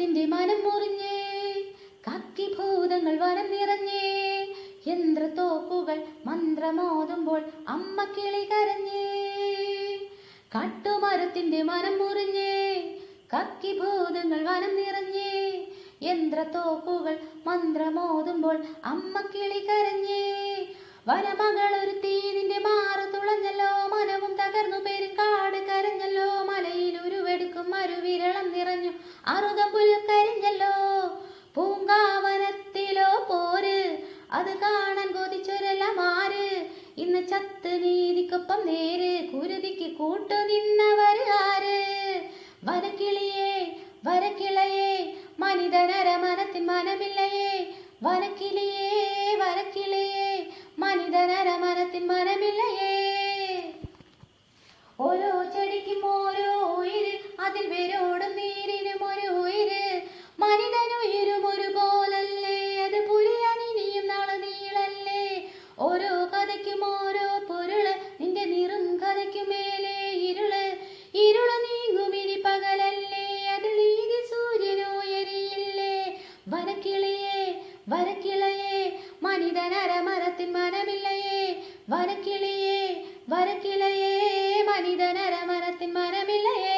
കാട്ടുമരത്തിന്റെ മനം മുറിഞ്ഞേ കക്കിഭൂതങ്ങൾ വനം നിറഞ്ഞേ യന്ത്രത്തോക്കുകൾ മന്ത്രമോതുമ്പോൾ അമ്മ കിളി കരഞ്ഞേ കാട്ടുമരത്തിന്റെ മനം മുറിഞ്ഞേ കക്കിഭൂതങ്ങൾ വനം നിറഞ്ഞേ യന്ത്രത്തോക്കുകൾ മന്ത്രമോതുമ്പോൾ അമ്മ കിളി കരഞ്ഞേ വനമകൾ പുല്ല് കരിഞ്ഞല്ലോ പൂങ്കാവനത്തിലോ പോര്. അത് കാണാൻ കൊതിച്ചൊരെല്ലാം മാറ് ഇന്ന് ചത്ത് നീതിക്കൊപ്പം നേര്. കുരുതിക്ക് കൂട്ടു നിന്നവർ ആര്? വനക്കിളിയേ വരക്കിളയേ മനിതനര മനത്തിൻ മനമില്ലയേ. വരക്കിളിയേ മനിതനര മനത്തിൻ മനമില്ലയേ. ഓരോ ചെടിക്കും ഓരോ ഉയിര്. അതിൽ വേരോടും വരക്കിളിയേ വരക്കിളയേ മനിതനര മരത്തിൻ മനമില്ലയേ വരക്കിളിയേ വരക്കിളയേ മനിതനര മരത്തിൻ മനമില്ലയേ